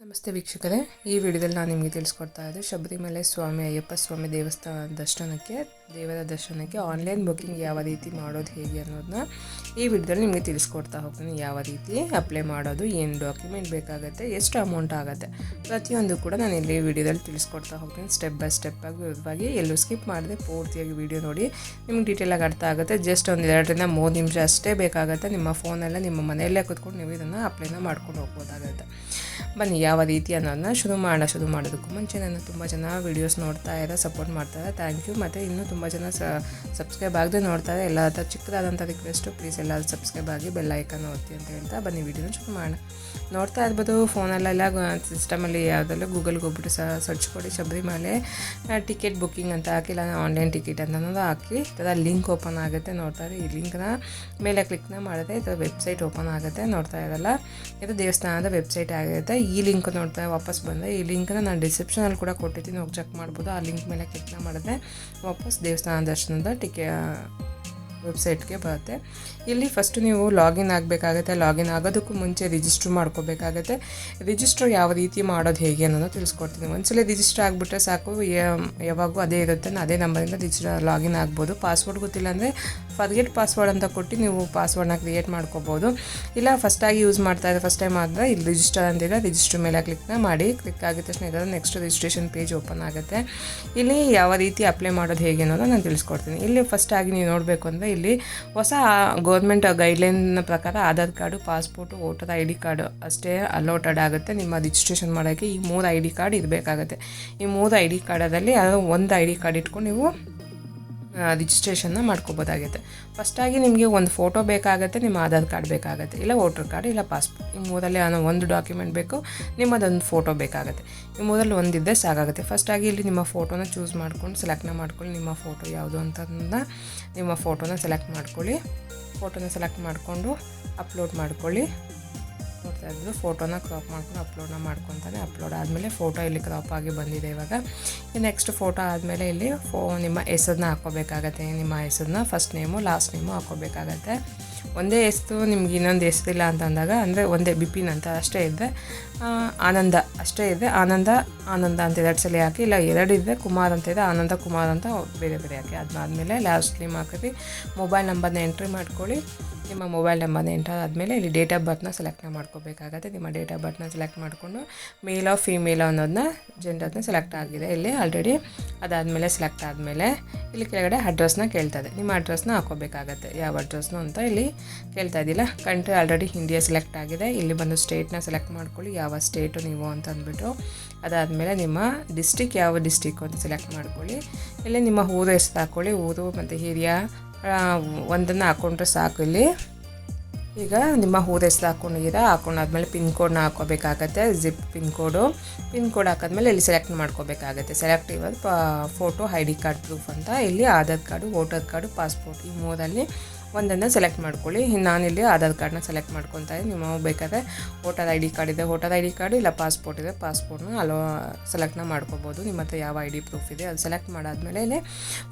ನಮಸ್ತೆ ವೀಕ್ಷಕರೇ ಈ ವಿಡಿಯೋದಲ್ಲಿ ನಾನು ನಿಮಗೆ ತಿಳಿಸ್ಕೊಡ್ತಾ ಇದ್ದೆ ಶಬರಿಮಲೆ ಸ್ವಾಮಿ ಅಯ್ಯಪ್ಪ ಸ್ವಾಮಿ ದೇವಸ್ಥಾನ ದರ್ಶನಕ್ಕೆ ದೇವರ ದರ್ಶನಕ್ಕೆ ಆನ್ಲೈನ್ ಬುಕ್ಕಿಂಗ್ ಯಾವ ರೀತಿ ಮಾಡೋದು ಹೇಗೆ ಅನ್ನೋದನ್ನ ಈ ವಿಡಿಯೋದಲ್ಲಿ ನಿಮಗೆ ತಿಳಿಸ್ಕೊಡ್ತಾ ಹೋಗ್ತೀನಿ. ಯಾವ ರೀತಿ ಅಪ್ಲೈ ಮಾಡೋದು, ಏನು ಡಾಕ್ಯುಮೆಂಟ್ ಬೇಕಾಗುತ್ತೆ, ಎಷ್ಟು ಅಮೌಂಟ್ ಆಗುತ್ತೆ ಪ್ರತಿಯೊಂದು ಕೂಡ ನಾನು ಇಲ್ಲಿ ವಿಡಿಯೋದಲ್ಲಿ ತಿಳಿಸ್ಕೊಡ್ತಾ ಹೋಗ್ತೀನಿ. ಸ್ಟೆಪ್ ಬೈ ಸ್ಟೆಪ್ ಆಗಿ ವಿವರವಾಗಿ ಎಲ್ಲೂ ಸ್ಕಿಪ್ ಮಾಡಿದೆ ಪೂರ್ತಿಯಾಗಿ ವಿಡಿಯೋ ನೋಡಿ ನಿಮ್ಗೆ ಡೀಟೇಲಾಗಿ ಅರ್ಥ ಆಗುತ್ತೆ. ಜಸ್ಟ್ ಒಂದು ಎರಡರಿಂದ ಮೂರು ನಿಮಿಷ ಅಷ್ಟೇ ಬೇಕಾಗುತ್ತೆ. ನಿಮ್ಮ ಫೋನಲ್ಲೇ ನಿಮ್ಮ ಮನೆಯಲ್ಲೇ ಕೂತ್ಕೊಂಡು ನೀವು ಇದನ್ನು ಅಪ್ಲೈನ ಮಾಡ್ಕೊಂಡು ಹೋಗ್ಬೋದಾಗುತ್ತೆ. ಬನ್ನಿ ಯಾವ ರೀತಿ ಅನ್ನೋದನ್ನ ಶುರು ಮಾಡೋಣ ಶುರು ಮಾಡೋದಕ್ಕೂ ಮುಂಚೆ ನಾನು ತುಂಬ ಜನ ವೀಡಿಯೋಸ್ ನೋಡ್ತಾ ಇರೋ ಸಪೋರ್ಟ್ ಮಾಡ್ತಾರೆ ಥ್ಯಾಂಕ್ ಯು ಮತ್ತು ಇನ್ನೂ ತುಂಬ ಜನ ಸಬ್ಸ್ಕ್ರೈಬ್ ಆಗದೆ ನೋಡ್ತಾರೆ, ಎಲ್ಲ ಹತ್ರ ಚಿಕ್ಕದಾದಂಥ ರಿಕ್ವೆಸ್ಟು ಪ್ಲೀಸ್ ಎಲ್ಲ ಸಬ್ಸ್ಕ್ರೈಬ್ ಆಗಿ ಬೆಲ್ ಐಕನ್ ಓದ್ತಿ ಅಂತ ಹೇಳ್ತಾ ಬನ್ನಿ ವೀಡಿಯೋನ ಶುರು ಮಾಡೋಣ. ನೋಡ್ತಾ ಇರ್ಬೋದು ಫೋನಲ್ಲೆಲ್ಲ ಸಿಸ್ಟಮಲ್ಲಿ ಯಾವುದಲ್ಲೂ ಗೂಗಲ್ಗೆ ಹೋಗ್ಬಿಟ್ಟು ಸಹ ಸರ್ಚ್ ಕೊಡಿ ಶಬರಿಮಲೆ. ಟಿಕೆಟ್ ಬುಕ್ಕಿಂಗ್ ಅಂತ ಹಾಕಿ, ಇಲ್ಲ ಆನ್ಲೈನ್ ಟಿಕೆಟ್ ಅಂತ ಅನ್ನೋದು ಹಾಕಿ ಈ ಲಿಂಕ್ ಓಪನ್ ಆಗುತ್ತೆ ನೋಡ್ತಾರೆ ಈ ಲಿಂಕ್ನ ಮೇಲೆ ಕ್ಲಿಕ್ನ ಮಾಡಿದ್ರೆ ಥರ ವೆಬ್ಸೈಟ್ ಓಪನ್ ಆಗುತ್ತೆ ನೋಡ್ತಾ ಇರಲ್ಲ. ಇದು ದೇವಸ್ಥಾನದ ವೆಬ್ಸೈಟ್ ಆಗಿರುತ್ತೆ. ಈ ಲಿಂಕ್ ನೋಡ್ತಾ, ವಾಪಸ್ ಬಂದರೆ ಈ ಲಿಂಕ್ನ ನಾನು ಡಿಸ್ಕ್ರಿಪ್ಷನಲ್ಲಿ ಕೂಡ ಕೊಟ್ಟಿದ್ದೀನಿ ಹೋಗಿ ಚೆಕ್ ಮಾಡ್ಬೋದು. ಆ ಲಿಂಕ್ ಮೇಲೆ ಕ್ಲಿಕ್ನ ಮಾಡಿದ್ರೆ ವಾಪಸ್ ದೇವಸ್ಥಾನ ದರ್ಶನದ ಟಿಕೆ ವೆಬ್ಸೈಟ್ಗೆ ಬರುತ್ತೆ. ಇಲ್ಲಿ ಫಸ್ಟು ನೀವು ಲಾಗಿನ್ ಆಗಬೇಕಾಗತ್ತೆ. ಲಾಗಿನ್ ಆಗೋದಕ್ಕೂ ಮುಂಚೆ ರಿಜಿಸ್ಟ್ರ್ ಮಾಡ್ಕೋಬೇಕಾಗತ್ತೆ. ರಿಜಿಸ್ಟರ್ ಯಾವ ರೀತಿ ಮಾಡೋದು ಹೇಗೆ ಅನ್ನೋದು ತಿಳಿಸ್ಕೊಡ್ತೀನಿ. ಒಂದ್ಸಲ ರಿಜಿಸ್ಟರ್ ಆಗಿಬಿಟ್ರೆ ಸಾಕು. ಯಾವಾಗೂ ಅದೇ ಇರುತ್ತೆ. ಅದೇ ನಂಬರಿಂದ ರಿಜಿಸ್ಟರ್ ಲಾಗಿನ್ ಆಗ್ಬೋದು. ಪಾಸ್ವರ್ಡ್ ಗೊತ್ತಿಲ್ಲ ಅಂದರೆ ಫರ್ಗೆಟ್ ಪಾಸ್ವರ್ಡ್ ಅಂತ ಕೊಟ್ಟು ನೀವು ಪಾಸ್ವರ್ಡ್ನ ಕ್ರಿಯೇಟ್ ಮಾಡ್ಕೋಬೋದು. ಇಲ್ಲ ಫಸ್ಟಾಗಿ ಯೂಸ್ ಮಾಡ್ತಾ ಇದ್ದರೆ ಫಸ್ಟ್ ಟೈಮ್ ಆದರೆ ಇಲ್ಲಿ ರಿಜಿಸ್ಟರ್ ಅಂತಿದೆ ರಿಜಿಸ್ಟರ್ ಮೇಲೆ ಕ್ಲಿಕ್ನ ಮಾಡಿ ಕ್ಲಿಕ್ ಆಗಿದ ತಕ್ಷಣ ಇದರ ನೆಕ್ಸ್ಟ್ ರಿಜಿಸ್ಟ್ರೇಷನ್ ಪೇಜ್ ಓಪನ್ ಆಗುತ್ತೆ. ಇಲ್ಲಿ ಯಾವ ರೀತಿ ಅಪ್ಲೈ ಮಾಡೋದು ಹೇಗೆ ಅನ್ನೋದು ನಾನು ತಿಳಿಸ್ಕೊಡ್ತೀನಿ. ಇಲ್ಲಿ ಫಸ್ಟಾಗಿ ನೀವು ನೋಡಬೇಕು ಅಂದರೆ ಇಲ್ಲಿ ಹೊಸ ಗೌರ್ಮೆಂಟ್ ಗೈಡ್ಲೈನ್ ಪ್ರಕಾರ Aadhaar card passport voter I D card ಅಷ್ಟೇ ಅಲೋಟೆಡ್ ಆಗುತ್ತೆ. ನಿಮ್ಮ ರಿಜಿಸ್ಟ್ರೇಷನ್ ಮಾಡೋಕ್ಕೆ ಈ ಮೂರು ಐ ಡಿ ಕಾರ್ಡ್ ಇರಬೇಕಾಗುತ್ತೆ. ಈ ಮೂರು ಐ ಡಿ ಕಾರ್ಡಲ್ಲಿ ಒಂದು ಐ ಡಿ ಕಾರ್ಡ್ ಇಟ್ಕೊಂಡು ನೀವು ರಿಜಿಸ್ಟ್ರೇಷನ್ನ ಮಾಡ್ಕೋಬೋದಾಗುತ್ತೆ. ಫಸ್ಟಾಗಿ ನಿಮಗೆ ಒಂದು ಫೋಟೋ ಬೇಕಾಗುತ್ತೆ, ನಿಮ್ಮ ಆಧಾರ್ ಕಾರ್ಡ್ ಬೇಕಾಗುತ್ತೆ, ಇಲ್ಲ ವೋಟರ್ ಕಾರ್ಡ್ ಇಲ್ಲ ಪಾಸ್ಪೋರ್ಟ್ ಈ ಮೂರಲ್ಲಿ ಅನ್ನೋ ಒಂದು ಡಾಕ್ಯುಮೆಂಟ್ ಬೇಕು, ನಿಮ್ಮದೊಂದು ಫೋಟೋ ಬೇಕಾಗುತ್ತೆ. ಈ ಮೂರಲ್ಲಿ ಒಂದಿದ್ದೇ ಸಾಕಾಗುತ್ತೆ. ಫಸ್ಟಾಗಿ ಇಲ್ಲಿ ನಿಮ್ಮ ಫೋಟೋನ ಚೂಸ್ ಮಾಡ್ಕೊಂಡು ಸೆಲೆಕ್ಟ್ನ ಮಾಡ್ಕೊಳ್ಳಿ, ನಿಮ್ಮ ಫೋಟೋ ಯಾವುದು ಅಂತಂದ ನಿಮ್ಮ ಫೋಟೋನ ಸೆಲೆಕ್ಟ್ ಮಾಡ್ಕೊಳ್ಳಿ. ಫೋಟೋನ ಸೆಲೆಕ್ಟ್ ಮಾಡಿಕೊಂಡು ಅಪ್ಲೋಡ್ ಮಾಡ್ಕೊಳ್ಳಿ. ಇದ್ದು ಫೋಟೋನ ಕ್ರಾಪ್ ಮಾಡ್ಕೊಂಡು ಅಪ್ಲೋಡ್ನ ಮಾಡ್ಕೊತಾನೆ ಅಪ್ಲೋಡ್ ಆದಮೇಲೆ ಫೋಟೋ ಇಲ್ಲಿ ಕ್ರಾಪ್ ಆಗಿ ಬಂದಿದೆ ಇವಾಗ. ನೆಕ್ಸ್ಟ್ ಫೋಟೋ ಆದಮೇಲೆ ಇಲ್ಲಿ ಫೋ ನಿಮ್ಮ ಹೆಸರನ್ನ ಹಾಕೋಬೇಕಾಗತ್ತೆ. ನಿಮ್ಮ ಹೆಸರನ್ನ ಫಸ್ಟ್ ನೇಮು ಲಾಸ್ಟ್ ನೇಮು ಹಾಕ್ಕೋಬೇಕಾಗತ್ತೆ ಒಂದೇ ಹೆಸರು ನಿಮ್ಗೆ ಇನ್ನೊಂದು ಎಸ್ತಿಲ್ಲ ಅಂತ ಅಂದಾಗ, ಅಂದರೆ ಒಂದೇ ಬಿಪಿನ್ ಅಂತ ಅಷ್ಟೇ ಇದೆ. ಆನಂದ ಅಷ್ಟೇ ಇದೆ. ಆನಂದ ಆನಂದ ಅಂತ ಎರಡು ಸಲ ಹಾಕಿ, ಇಲ್ಲ ಎರಡು ಇದೆ, ಕುಮಾರ್ ಅಂತ ಇದೆ, ಆನಂದ, ಕುಮಾರ್ ಅಂತ ಬೇರೆ ಬೇರೆ ಹಾಕಿ. ಅದಾದಮೇಲೆ ಲಾಸ್ಟ್ ನೇಮ್ ಹಾಕಿರಿ ಮೊಬೈಲ್ ನಂಬರ್ನ ಎಂಟ್ರಿ ಮಾಡ್ಕೊಳ್ಳಿ. ನಿಮ್ಮ ಮೊಬೈಲ್ ನಂಬರ್ನ ಎಂಟರ್ ಆದಮೇಲೆ ಇಲ್ಲಿ ಡೇಟ್ ಆಫ್ ಬರ್ತ್ನ ಸೆಲೆಕ್ಟ್ ಮಾಡ್ಕೋಬೇಕಾಗತ್ತೆ. ನಿಮ್ಮ ಡೇಟ್ ಆಫ್ ಬರ್ತ್ನ ಸೆಲೆಕ್ಟ್ ಮಾಡಿಕೊಂಡು ಮೇಲ್ ಆಫ್ ಫೀಮೇಲ್ ಅನ್ನೋದನ್ನ ಜೆಂಡರ್ನ ಸೆಲೆಕ್ಟ್ ಆಗಿದೆ. ಇಲ್ಲಿ ಆಲ್ರೆಡಿ ಅದಾದಮೇಲೆ ಸೆಲೆಕ್ಟ್ ಆದಮೇಲೆ ಇಲ್ಲಿ ಕೆಳಗಡೆ ಅಡ್ರೆಸ್ನ ಕೇಳ್ತದೆ. ನಿಮ್ಮ ಅಡ್ರೆಸ್ನ ಹಾಕೋಬೇಕಾಗತ್ತೆ. ಯಾವ ಅಡ್ರೆಸ್ನು ಅಂತ ಇಲ್ಲಿ ಕೇಳ್ತಾ ಇದ್ದಿಲ್ಲ ಕಂಟ್ರಿ ಆಲ್ರೆಡಿ ಇಂಡಿಯಾ ಸೆಲೆಕ್ಟ್ ಆಗಿದೆ. ಇಲ್ಲಿ ಬಂದು ಸ್ಟೇಟ್ನ ಸೆಲೆಕ್ಟ್ ಮಾಡ್ಕೊಳ್ಳಿ. ಯಾವ ಸ್ಟೇಟು ನೀವು ಅಂತ ಅಂದ್ಬಿಟ್ಟು. ಅದಾದಮೇಲೆ ನಿಮ್ಮ ಡಿಸ್ಟಿಕ್ ಯಾವ ಡಿಸ್ಟಿಕ್ ಅಂತ ಸೆಲೆಕ್ಟ್ ಮಾಡ್ಕೊಳ್ಳಿ. ಇಲ್ಲಿ ನಿಮ್ಮ ಊರು ಹೆಸರು ಹಾಕ್ಕೊಳ್ಳಿ ಊರು ಮತ್ತು ಹಿರಿಯ ಒಂದನ್ನು ಹಾಕ್ಕೊಂಡ್ರೆ ಸಾಕು ಇಲ್ಲಿ. ಈಗ ನಿಮ್ಮ ಊರ ಹೆಸರು ಹಾಕ್ಕೊಂಡಿದ್ದೀರಾ ಹಾಕೊಂಡಾದ್ಮೇಲೆ ಪಿನ್ ಕೋಡ್ನ ಹಾಕೋಬೇಕಾಗತ್ತೆ. Zip pin code pin code ಹಾಕಿದ್ಮೇಲೆ ಇಲ್ಲಿ ಸೆಲೆಕ್ಟ್ ಮಾಡ್ಕೋಬೇಕಾಗತ್ತೆ. ಸೆಲೆಕ್ಟ್ ಇವಾಗ photo I D card proof ಅಂತ. ಇಲ್ಲಿ Aadhaar card voter card passport ಈ ಮೂರಲ್ಲಿ ಒಂದನ್ನು ಸೆಲೆಕ್ಟ್ ಮಾಡ್ಕೊಳ್ಳಿ. ನಾನಿಲ್ಲಿ ಆಧಾರ್ ಕಾರ್ಡ್ನ ಸೆಲೆಕ್ಟ್ ಮಾಡ್ಕೊತಾ ಇದ್ದೀನಿ. ನಿಮ್ಮ ಬೇಕಾದ್ರೆ ವೋಟರ್ ಐ ಡಿ ಕಾರ್ಡ್ ಇದೆ. ವೋಟರ್ ಐ ಡಿ ಕಾರ್ಡ್ ಇಲ್ಲ ಪಾಸ್ಪೋರ್ಟ್ ಇದೆ. ಪಾಸ್ಪೋರ್ಟ್ನ ಅಲೋ ಸೆಲೆಕ್ಟ್ನ ಮಾಡ್ಕೋಬೋದು. ನಿಮ್ಮ ಹತ್ರ ಯಾವ ಐ ಡಿ ಪ್ರೂಫ್ ಇದೆ ಅದು ಸೆಲೆಕ್ಟ್ ಮಾಡಾದ್ಮೇಲೆ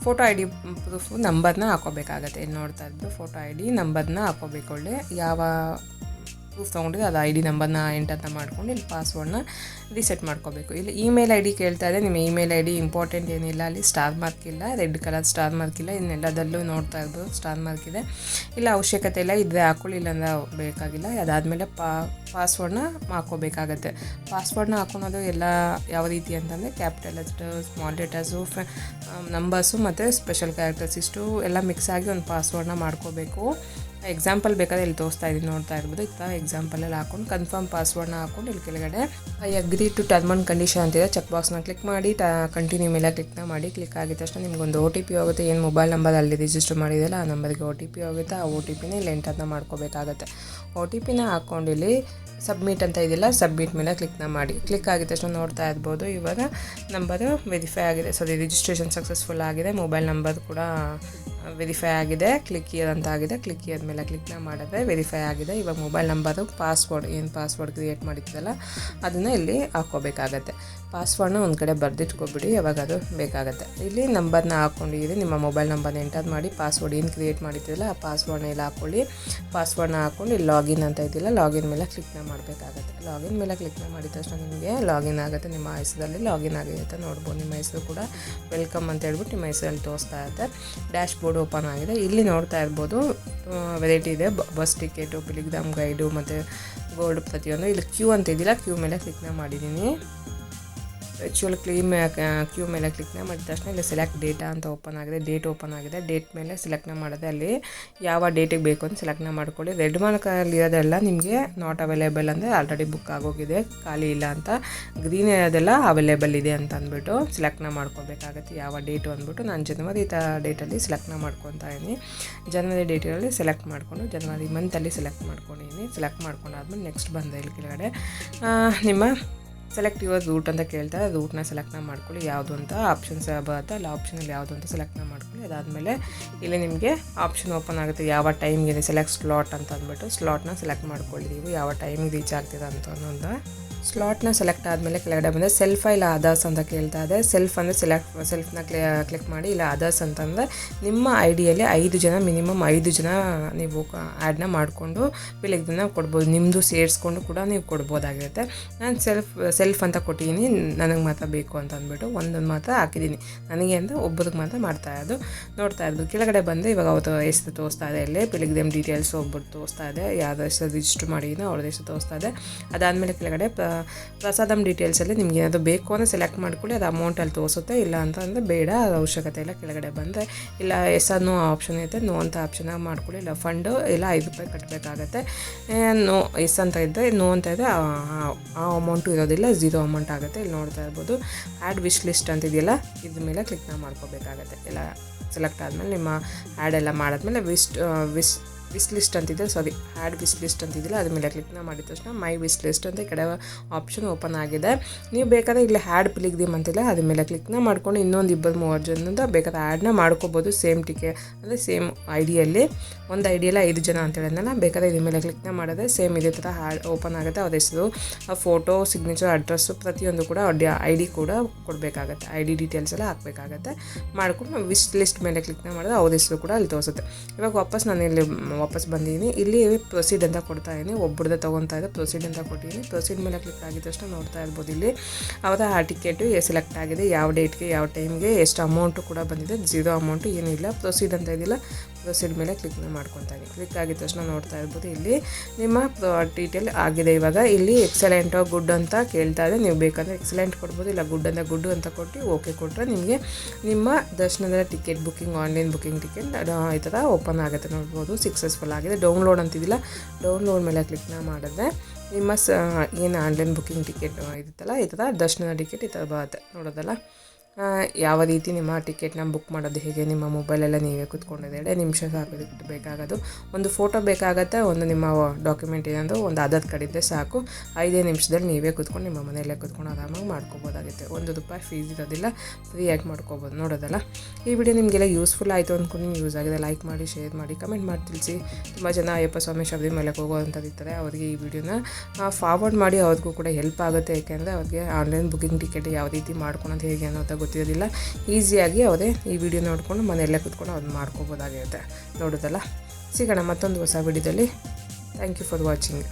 ಫೋಟೋ ಐ ಡಿ ಪ್ರೂಫ್ ನಂಬರ್ನ ಹಾಕೋಬೇಕಾಗತ್ತೆ. ಇಲ್ಲಿ ನೋಡ್ತಾ ಇದ್ದು ಫೋಟೋ ಐ ಡಿ ನಂಬರ್ನ ಹಾಕೋಬೇಕು. ಒಳ್ಳೆ ಯಾವ ಪ್ರೂಫ್ ತೊಗೊಂಡಿದ್ದು ಅದು ಐ ಡಿ ನಂಬರ್ನ ಎಂಟರ್ನ ಮಾಡ್ಕೊಂಡು ಇಲ್ಲಿ ಪಾಸ್ವರ್ಡ್ನ ರಿಸೆಟ್ ಮಾಡ್ಕೋಬೇಕು. ಇಲ್ಲಿ ಇಮೇಲ್ ಐ ಡಿ ಕೇಳ್ತಾ ಇದೆ, ನಿಮ್ಮ ಇಮೇಲ್ ಐ ಡಿ ಇಂಪಾರ್ಟೆಂಟ್ ಏನಿಲ್ಲ, ಅಲ್ಲಿ ಸ್ಟಾರ್ ಮಾರ್ಕ್ ಇಲ್ಲ ರೆಡ್ ಕಲರ್ ಸ್ಟಾರ್ ಮಾರ್ಕ್ ಇಲ್ಲ, ಇನ್ನೆಲ್ಲದಲ್ಲೂ ನೋಡ್ತಾ ಇರ್ಬೋದು ಸ್ಟಾರ್ ಮಾರ್ಕ್ ಇದೆ. ಇಲ್ಲ, ಅವಶ್ಯಕತೆ ಇಲ್ಲ, ಇದ್ರೆ ಹಾಕೊಳ್ಳಿಲ್ಲ ಅಂದ್ರೆ ಬೇಕಾಗಿಲ್ಲ. ಅದಾದಮೇಲೆ ಪಾ ಪಾಸ್ವರ್ಡ್ನ ಹಾಕೋಬೇಕಾಗತ್ತೆ ಪಾಸ್ವರ್ಡ್ನ ಹಾಕೊಳೋದು ಎಲ್ಲ ಯಾವ ರೀತಿ ಅಂತಂದರೆ capital letter small letters numbers ಮತ್ತು ಸ್ಪೆಷಲ್ ಕ್ಯಾರೆಕ್ಟರ್ಸ್ ಇಷ್ಟು ಎಲ್ಲ ಮಿಕ್ಸ್ ಆಗಿ ಒಂದು ಪಾಸ್ವರ್ಡ್ನ ಮಾಡ್ಕೋಬೇಕು. ಎಕ್ಸಾಂಪಲ್ ಬೇಕಾದ್ರೆ ಇಲ್ಲಿ ತೋರಿಸ್ತಾ ಇದ್ದೀನಿ ನೋಡ್ತಾ ಇರ್ಬೋದು. ಇತ್ತ ಎಕ್ಸಾಂಪಲ್ ಎಕ್ಸಾಂಪಲಲ್ಲಿ ಹಾಕೊಂಡು ಕನ್ಫರ್ಮ್ ಪಾಸ್ವರ್ಡ್ನ ಹಾಕೊಂಡು ಇಲ್ಲಿ ಕೆಳಗಡೆ I agree to term and condition ಅಂತಿದೆ. ಚೆಕ್ ಬಾಕ್ಸ್ನ ಕ್ಲಿಕ್ ಮಾಡಿ ಟ ಕಂಟಿನ್ಯೂ ಮೇಲೆ ಕ್ಲಿಕ್ನ ಮಾಡಿ ಕ್ಲಿಕ್ ಆಗಿದ ತಕ್ಷಣ ನಿಮ್ಗೊಂದು ಒ ಟಿ ಪಿ ಹೋಗುತ್ತೆ. ಏನು ಮೊಬೈಲ್ ನಂಬರ್ ಅಲ್ಲಿ ರಿಜಿಸ್ಟರ್ ಮಾಡಿದೆಯಲ್ಲ, ಆ ನಂಬರ್ಗೆ ಒ ಟಿ ಪಿ ಹೋಗುತ್ತೆ. ಆ ಒ ಟಿ ಪಿನೇ ಇಲ್ಲಿ ಎಂಟರ್ನ ಮಾಡ್ಕೋಬೇಕಾಗತ್ತೆ. ಓ ಟಿ ಪಿನ ಹಾಕ್ಕೊಂಡು ಇಲ್ಲಿ ಸಬ್ಮಿಟ್ ಅಂತ ಇದೆಯಲ್ಲ ಸಬ್ಮಿಟ್ ಮೇಲೆ ಕ್ಲಿಕ್ನ ಮಾಡಿ. ಕ್ಲಿಕ್ ಆಗಿದ ತಕ್ಷಣ ನೋಡ್ತಾ ಇರ್ಬೋದು. ಇವಾಗ ನಂಬರು ವೆರಿಫೈ ಆಗಿದೆ. ಸಾರಿ ರಿಜಿಸ್ಟ್ರೇಷನ್ ಸಕ್ಸಸ್ಫುಲ್ ಆಗಿದೆ. ಮೊಬೈಲ್ ನಂಬರ್ ಕೂಡ ವೆರಿಫೈ ಆಗಿದೆ ಕ್ಲಿಕ್ ಇಯರ್ ಅಂತ ಆಗಿದೆ ಕ್ಲಿಕ್ ಇಯರ್ ಮೇಲೆ ಕ್ಲಿಕ್ನ ಮಾಡಿದ್ರೆ ವೆರಿಫೈ ಆಗಿದೆ. ಇವಾಗ ಮೊಬೈಲ್ ನಂಬರು ಪಾಸ್ವರ್ಡ್ ಏನು ಪಾಸ್ವರ್ಡ್ ಕ್ರಿಯೇಟ್ ಮಾಡಿದ್ದಲ್ಲ ಅದನ್ನು ಇಲ್ಲಿ ಹಾಕ್ಕೋಬೇಕಾಗತ್ತೆ. ಪಾಸ್ವರ್ಡ್ನ ಒಂದು ಕಡೆ ಬರೆದಿಟ್ಕೊಬಿಡಿ ಯಾವಾಗ ಅದು ಬೇಕಾಗುತ್ತೆ. ಇಲ್ಲಿ ನಂಬರ್ನ ಹಾಕ್ಕೊಂಡಿದ್ದೀರಿ ನಿಮ್ಮ ಮೊಬೈಲ್ ನಂಬರ್ನ ಎಂಟರ್ ಮಾಡಿ, ಪಾಸ್ವರ್ಡ್ ಏನು ಕ್ರಿಯೇಟ್ ಮಾಡಿದ್ದೀರಲ್ಲ ಆ ಪಾಸ್ವರ್ಡ್ನ ಇಲ್ಲಿ ಹಾಕ್ಕೊಳ್ಳಿ ಪಾಸ್ವರ್ಡ್ನ ಹಾಕ್ಕೊಂಡು ಇಲ್ಲಿ ಲಾಗಿನ್ ಅಂತ ಇದ್ದಿಲ್ಲ, ಲಾಗಿನ್ ಮೇಲೆ ಕ್ಲಿಕ್ನ ಮಾಡಬೇಕಾಗುತ್ತೆ. ಲಾಗಿನ್ ಮೇಲೆ ಕ್ಲಿಕ್ನ ಮಾಡಿದ ತಕ್ಷಣ ನಿಮಗೆ ಲಾಗಿನ್ ಆಗುತ್ತೆ, ನಿಮ್ಮ ಹೆಸರಲ್ಲಿ ಲಾಗಿನ್ ಆಗಿದೆ ಅಂತ ನೋಡ್ಬೋದು ನಿಮ್ಮ ಹೆಸರು ಕೂಡ ವೆಲ್ಕಮ್ ಅಂತ ಹೇಳ್ಬಿಟ್ಟು ನಿಮ್ಮ ಹೆಸರಲ್ಲಿ ತೋರಿಸ್ತಾ ಇರುತ್ತೆ. ಡ್ಯಾಶ್ ಬೋರ್ಡ್ ಓಪನ್ ಆಗಿದೆ. ಇಲ್ಲಿ ನೋಡ್ತಾ ಇರ್ಬೋದು ವೆರೈಟಿ ಇದೆ. ಬಸ್ ಟಿಕೆಟು, ಪಿಲಿಗ್ರಾಮ್ ಗೈಡು ಮತ್ತು ಗೋಲ್ಡ್ ಪ್ರತಿಯೊಂದು. ಇಲ್ಲಿ ಕ್ಯೂ ಅಂತ ಇದ್ದಿಲ್ಲ, ಕ್ಯೂ ಮೇಲೆ ಕ್ಲಿಕ್ನ ಮಾಡಿದ್ದೀನಿ ಆ್ಯಕ್ಚುಲ್ ಕ್ಲೀಮ್ ಕ್ಯೂ ಮೇಲೆ ಕ್ಲಿಕ್ನ ಮಾಡಿದ ತಕ್ಷಣ ಇಲ್ಲಿ ಸೆಲೆಕ್ಟ್ ಡೇಟಾ ಅಂತ ಓಪನ್ ಆಗಿದೆ. ಡೇಟ್ ಓಪನ್ ಆಗಿದೆ. ಡೇಟ್ ಮೇಲೆ ಸೆಲೆಕ್ಟ್ನ ಮಾಡಿದೆ. ಅಲ್ಲಿ ಯಾವ ಡೇಟಿಗೆ ಬೇಕು ಅಂತ ಸೆಲೆಕ್ಟ್ನ ಮಾಡ್ಕೊಳ್ಳಿ. ರೆಡ್ ಮಾರ್ಕಲ್ಲಿ ಇರೋದೆಲ್ಲ ನಿಮಗೆ ನಾಟ್ ಅವೈಲೇಬಲ್ ಅಂದರೆ ಆಲ್ರೆಡಿ ಬುಕ್ ಆಗೋಗಿದೆ. ಖಾಲಿ ಇಲ್ಲ ಅಂತ. ಗ್ರೀನ್ ಇರೋದೆಲ್ಲ ಅವೈಲೇಬಲ್ ಇದೆ ಅಂತ ಅಂದ್ಬಿಟ್ಟು ಸೆಲೆಕ್ಟ್ನ ಮಾಡ್ಕೋಬೇಕಾಗತ್ತೆ. ಯಾವ ಡೇಟು ಅಂದ್ಬಿಟ್ಟು ನಾನು ಜನವರಿ ತ ಡೇಟಲ್ಲಿ ಸೆಲೆಕ್ಟ್ನ ಮಾಡ್ಕೊತಾ ಇದ್ದೀನಿ. ಜನವರಿ ಡೇಟಲ್ಲಿ ಸೆಲೆಕ್ಟ್ ಮಾಡಿಕೊಂಡು ಜನವರಿ ಮಂತಲ್ಲಿ ಸೆಲೆಕ್ಟ್ ಮಾಡ್ಕೊಂಡಿದ್ದೀನಿ. ಸೆಲೆಕ್ಟ್ ಮಾಡ್ಕೊಂಡಾದ್ಮೇಲೆ ನೆಕ್ಸ್ಟ್ ಬಂದ ಇಲ್ಲಿ ಕೆಳಗಡೆ ನಿಮ್ಮ ಸೆಲೆಕ್ಟ್ ಯುವರ್ ರೂಟ್ ಅಂತ ಕೇಳ್ತಾರೆ ರೂಟ್ನ ಸೆಲೆಕ್ಟ್ನ ಮಾಡ್ಕೊಳ್ಳಿ, ಯಾವುದು ಅಂತ ಆಪ್ಷನ್ಸ್ ಬರುತ್ತೆ, ಅಲ್ಲಿ ಆಪ್ಷನಲ್ಲಿ ಯಾವುದು ಅಂತ ಸೆಲೆಕ್ಟ್ನ ಮಾಡ್ಕೊಳ್ಳಿ, ಅದಾದಮೇಲೆ ಇಲ್ಲಿ ನಿಮಗೆ ಆಪ್ಷನ್ ಓಪನ್ ಆಗುತ್ತೆ, ಯಾವ ಟೈಮ್ಗೆ ಸೆಲೆಕ್ಟ್ ಸ್ಲಾಟ್ ಅಂತ ಅಂದ್ಬಿಟ್ಟು ಸ್ಲಾಟ್ನ ಸೆಲೆಕ್ಟ್ ಮಾಡ್ಕೊಳ್ಳಿ, ನೀವು ಯಾವ ಟೈಮಿಗೆ ರೀಚ್ ಆಗ್ತಿದೆ ಅಂತ ಅನ್ನೋದು ಸ್ಲಾಟ್ನ ಸೆಲೆಕ್ಟ್ ಆದಮೇಲೆ ಕೆಳಗಡೆ ಬಂದರೆ ಸೆಲ್ಫ್ ಇಲ್ಲ ಅದರ್ಸ್ ಅಂತ ಕೇಳ್ತಾ ಇದೆ. ಸೆಲ್ಫ್ ಅಂದರೆ ಸೆಲೆಕ್ಟ್ ಸೆಲ್ಫ್ನ ಕ್ಲಿ ಕ್ಲಿಕ್ ಮಾಡಿ ಇಲ್ಲ ಅದರ್ಸ್ ಅಂತಂದರೆ ನಿಮ್ಮ ಐ ಡಿಯಲ್ಲಿ ಐದು ಜನ ಮಿನಿಮಮ್ ಐದು ಜನ ನೀವು ಆ್ಯಡ್ನ ಮಾಡಿಕೊಂಡು ಬೆಳಗ್ಗೆನ ಕೊಡ್ಬೋದು. ನಿಮ್ಮದು ಸೇರಿಸ್ಕೊಂಡು ಕೂಡ ನೀವು ಕೊಡ್ಬೋದಾಗಿರುತ್ತೆ. ನಾನು ಸೆಲ್ಫ್ ಸೆಲ್ಫ್ ಅಂತ ಕೊಟ್ಟಿದ್ದೀನಿ ನನಗೆ ಮಾತ್ರ ಬೇಕು ಅಂತ ಅಂದ್ಬಿಟ್ಟು ಒಂದೊಂದು ಮಾತ್ರ ಹಾಕಿದ್ದೀನಿ ನನಗೆ ಅಂತ ಒಬ್ಬರಿಗೆ ಮಾತ್ರ ಮಾಡ್ತಾ ಇರೋದು, ನೋಡ್ತಾ ಇರೋದು. ಕೆಳಗಡೆ ಬಂದು ಇವಾಗ ಅವತ್ತು ಹೆಸರು ತೋರಿಸ್ತಾ ಇದೆ ಇಲ್ಲಿ ಪಿಲಿಗ್ರಿಮ್ ಡೀಟೇಲ್ಸ್ ಒಬ್ಬರು ತೋರಿಸ್ತಾ ಇದೆ. ಯಾವ್ದು ಹೆಸರು ರಿಜಿಸ್ಟರ್ ಮಾಡಿದ್ದೀನಿ ಅವ್ರದ್ದು ಹೆಸರು ತೋರಿಸ್ತಾ ಇದೆ. ಅದಾದಮೇಲೆ ಕೆಳಗಡೆ ಪ್ರಸಾದಮ್ ಡೀಟೇಲ್ಸಲ್ಲಿ ನಿಮ್ಗೆ ಏನಾದರೂ ಬೇಕು ಅಂದರೆ ಸೆಲೆಕ್ಟ್ ಮಾಡ್ಕೊಳ್ಳಿ, ಅದು ಅಮೌಂಟಲ್ಲಿ ತೋರಿಸುತ್ತೆ, ಇಲ್ಲ ಅಂತಂದರೆ ಬೇಡ, ಅದು ಅವಶ್ಯಕತೆ ಇಲ್ಲ, ಕೆಳಗಡೆ ಬಂದರೆ ಇಲ್ಲ ಎಸ್ ನೋ ಆಪ್ಷನ್ ಐತೆ ನೋ ಅಂತ ಆಪ್ಷನಾಗಿ ಮಾಡ್ಕೊಳ್ಳಿ, ಇಲ್ಲ ಫಂಡು ಇಲ್ಲ ಐದು ರೂಪಾಯಿ ಕಟ್ಟಬೇಕಾಗತ್ತೆ ನೋ ಎಸ್ ಅಂತ ಇದ್ದರೆ ನೋ ಅಂತ ಇದ್ದರೆ ಆ ಅಮೌಂಟು ಇರೋದಿಲ್ಲ ಝೀರೋ ಅಮೌಂಟ್ ಆಗುತ್ತೆ, ಇಲ್ಲಿ ನೋಡ್ತಾ ಇರ್ಬೋದು. ಆ್ಯಡ್ ವಿಶ್ ಲಿಸ್ಟ್ ಅಂತ ಇದೆಯಲ್ಲ, ಇದ್ರ ಮೇಲೆ ಕ್ಲಿಕ್ನ ಮಾಡ್ಕೋಬೇಕಾಗತ್ತೆ. ಎಲ್ಲ ಸೆಲೆಕ್ಟ್ ಆದಮೇಲೆ ನಿಮ್ಮ ಆ್ಯಡ್ ಎಲ್ಲ ಮಾಡಿದ್ಮೇಲೆ ವಿಸ್ಟ್ ವಿಸ್ ವಿಸ್ ಲಿಸ್ಟ್ ಅಂತಿದೆ. ಸಾರಿ ಆ್ಯಡ್ ವಿಸ್ ಲಿಸ್ಟ್ ಅಂತಿದ್ದಿಲ್ಲ. ಅದ್ರ ಮೇಲೆ ಕ್ಲಿಕ್ನ ಮಾಡಿದ ತಕ್ಷಣ ಮೈ ವಿಸ್ ಲಿಸ್ಟ್ ಅಂತ ಕಡೆ ಆಪ್ಷನ್ ಓಪನ್ ಆಗಿದೆ. ನೀವು ಬೇಕಾದ್ರೆ ಇಲ್ಲಿ ಹ್ಯಾಡ್ ಪಿಲಿಗ್ದಿಮ್ ಅಂತಿಲ್ಲ ಅದ್ರ ಮೇಲೆ ಕ್ಲಿಕ್ನ ಮಾಡ್ಕೊಂಡು ಇನ್ನೊಂದು ಇಬ್ಬರು ಮೂವರು ಜನದ ಬೇಕಾದ್ರೆ ಆ್ಯಡ್ನ ಮಾಡ್ಕೋಬೋದು. ಸೇಮ್ ಟಿಕೆ ಅಂದರೆ ಸೇಮ್ ಐಡಿಯಲ್ಲಿ ಡಿಯಲ್ಲಿ ಒಂದು ಐ ಡಿಯಲ್ಲಿ ಐದು ಜನ ಅಂತ ಹೇಳಿದ್ನಲ್ಲ, ಬೇಕಾದ್ರೆ ಇದ್ರ ಮೇಲೆ ಕ್ಲಿಕ್ನ ಮಾಡಿದ್ರೆ ಸೇಮ್ ಇದೇ ಥರ ಹ್ಯಾಡ್ ಓಪನ್ ಆಗುತ್ತೆ. ಅವ್ರ ಹೆಸರು ಫೋಟೋ ಸಿಗ್ನೇಚರ್ ಅಡ್ರೆಸ್ಸು ಪ್ರತಿಯೊಂದು ಕೂಡ ಐ ಡಿ ಕೂಡ ಕೊಡಬೇಕಾಗತ್ತೆ. ಐ ಡಿ ಡೀಟೇಲ್ಸ್ ಎಲ್ಲ ಹಾಕಬೇಕಾಗತ್ತೆ. ಮಾಡ್ಕೊಂಡು ವಿಶ್ ಲಿಸ್ಟ್ ಮೇಲೆ ಕ್ಲಿಕ್ನ ಮಾಡಿದ್ರೆ ಅವ್ರ ಹೆಸರು ಕೂಡ ಅಲ್ಲಿ ತೋರಿಸುತ್ತೆ. ಇವಾಗ ವಾಪಸ್ ನಾನು ಇಲ್ಲಿ ವಾಪಸ್ ಬಂದಿದ್ದೀನಿ ಇಲ್ಲಿ ಪ್ರೊಸೀಡ್ ಅಂತ ಕೊಡ್ತಾ ಇದ್ದೀನಿ ಒಬ್ಬರದೇ ತೊಗೊತಾ ಇದೆ ಪ್ರೊಸೀಡ್ ಅಂತ ಕೊಟ್ಟಿದ್ದೀನಿ ಪ್ರೊಸೀಡ್ ಮೇಲೆ ಕ್ಲಿಕ್ ಆಗಿದ ತಕ್ಷಣ ನೋಡ್ತಾ ಇರ್ಬೋದು ಇಲ್ಲಿ. ಅವರ ಆ ಟಿಕೆಟು ಸೆಲೆಕ್ಟ್ ಆಗಿದೆ. ಯಾವ ಡೇಟ್ಗೆ ಯಾವ ಟೈಮ್ಗೆ ಎಷ್ಟು ಅಮೌಂಟು ಕೂಡ ಬಂದಿದೆ. ಜೀರೋ ಅಮೌಂಟು ಏನಿಲ್ಲ. ಪ್ರೊಸೀಡ್ ಅಂತ ಇದಿಲ್ಲ ಪ್ರೊಸೀಡ್ ಮೇಲೆ ಕ್ಲಿಕ್ನ ಮಾಡ್ಕೊತಾರೆ ಕ್ಲಿಕ್ ಆಗಿದ ತಕ್ಷಣ ನೋಡ್ತಾ ಇರ್ಬೋದು, ಇಲ್ಲಿ ನಿಮ್ಮ ಡೀಟೇಲ್ ಆಗಿದೆ. ಇವಾಗ ಇಲ್ಲಿ ಎಕ್ಸಲೆಂಟು ಗುಡ್ ಅಂತ ಕೇಳ್ತಾ ಇದೆ. ನೀವು ಬೇಕಂದರೆ ಎಕ್ಸಲೆಂಟ್ ಕೊಡ್ಬೋದು, ಇಲ್ಲ ಗುಡ್ ಅಂತ ಗುಡ್ ಅಂತ ಕೊಟ್ಟು ಓಕೆ ಕೊಟ್ಟರೆ ನಿಮಗೆ ನಿಮ್ಮ ದರ್ಶನದ ticket booking online booking ticket ಈ ಥರ ಓಪನ್ ಆಗುತ್ತೆ ನೋಡ್ಬೋದು. ಸಕ್ಸಸ್ಫುಲ್ ಆಗಿದೆ. ಡೌನ್ಲೋಡ್ ಅಂತಿದ್ದಿಲ್ಲ ಡೌನ್ಲೋಡ್ ಮೇಲೆ ಕ್ಲಿಕ್ನ ಮಾಡಿದ್ರೆ ನಿಮ್ಮ ಸ ಏನು ಆನ್ಲೈನ್ ಬುಕ್ಕಿಂಗ್ ಟಿಕೆಟ್ ಇರುತ್ತಲ್ಲ, ಈ ಥರ ದರ್ಶನದ ಟಿಕೆಟ್ ಈ ಥರ ಬರುತ್ತೆ. ನೋಡೋದಲ್ಲ? ಯಾವ ರೀತಿ ನಿಮ್ಮ ಟಿಕೆಟ್ನ ಬುಕ್ ಮಾಡೋದು, ಹೇಗೆ ನಿಮ್ಮ ಮೊಬೈಲೆಲ್ಲ ನೀವೇ ಕೂತ್ಕೊಂಡಿದೆ ಎರಡು ನಿಮಿಷ ಸಾಕು ಬೇಕಾಗೋದು. ಒಂದು ಫೋಟೋ ಬೇಕಾಗತ್ತೆ, ಒಂದು ನಿಮ್ಮ ಡಾಕ್ಯುಮೆಂಟ್ ಏನಂದ್ರೆ ಒಂದು ಆಧಾರ್ ಕಾರ್ಡ್ ಇದ್ದರೆ ಸಾಕು. ಐದೇ ನಿಮಿಷದಲ್ಲಿ ನೀವೇ ಕೂತ್ಕೊಂಡು ನಿಮ್ಮ ಮನೆಯಲ್ಲೇ ಕೂತ್ಕೊಂಡು ಆರಾಮಾಗಿ ಮಾಡ್ಕೋಬೋದಾಗುತ್ತೆ. ಒಂದು ರೂಪಾಯಿ ಫೀಸ್ ಇರೋದಿಲ್ಲ, ಫ್ರೀಯಾಗಿ ಮಾಡ್ಕೋಬೋದು, ನೋಡೋದಲ್ಲ. ಈ ವಿಡಿಯೋ ನಿಮಗೆಲ್ಲ ಯೂಸ್ಫುಲ್ ಆಯಿತು ಅಂದ್ಕೊಂಡು ನಿಮ್ಗೆ ಯೂಸ್ ಆಗಿದೆ ಲೈಕ್ ಮಾಡಿ ಶೇರ್ ಮಾಡಿ ಕಮೆಂಟ್ ಮಾಡಿ ತಿಳಿಸಿ. ತುಂಬ ಜನ ಅಯ್ಯಪ್ಪ ಸ್ವಾಮಿ ಹೋಗೋ ಹೋಗೋವಂಥದ್ದು ಇರ್ತಾರೆ, ಅವರಿಗೆ ಈ ವಿಡಿಯೋನ ಫಾರ್ವರ್ಡ್ ಮಾಡಿ ಅವ್ರಿಗೂ ಕೂಡ ಹೆಲ್ಪ್ ಆಗುತ್ತೆ. ಯಾಕೆಂದರೆ ಅವ್ರಿಗೆ ಆನ್ಲೈನ್ ಬುಕ್ಕಿಂಗ್ ಟಿಕೆಟ್ ಯಾವ ರೀತಿ ಮಾಡ್ಕೊಳೋದು, ಹೇಗೆ ಅನ್ನೋದು ಗೊತ್ತಿರೋದಿಲ್ಲ ಈಸಿಯಾಗಿ ಅವರೇ ಈ ವಿಡಿಯೋ ನೋಡಿಕೊಂಡು ಮನೆಯಲ್ಲೇ ಕೂತ್ಕೊಂಡು ಅವ್ರು ಮಾಡ್ಕೋಬೋದಾಗಿರುತ್ತೆ. ನೋಡೋದಲ್ಲ? ಸಿಗೋಣ ಮತ್ತೊಂದು ಹೊಸ ವಿಡಿಯೋದಲ್ಲಿ. Thank you for watching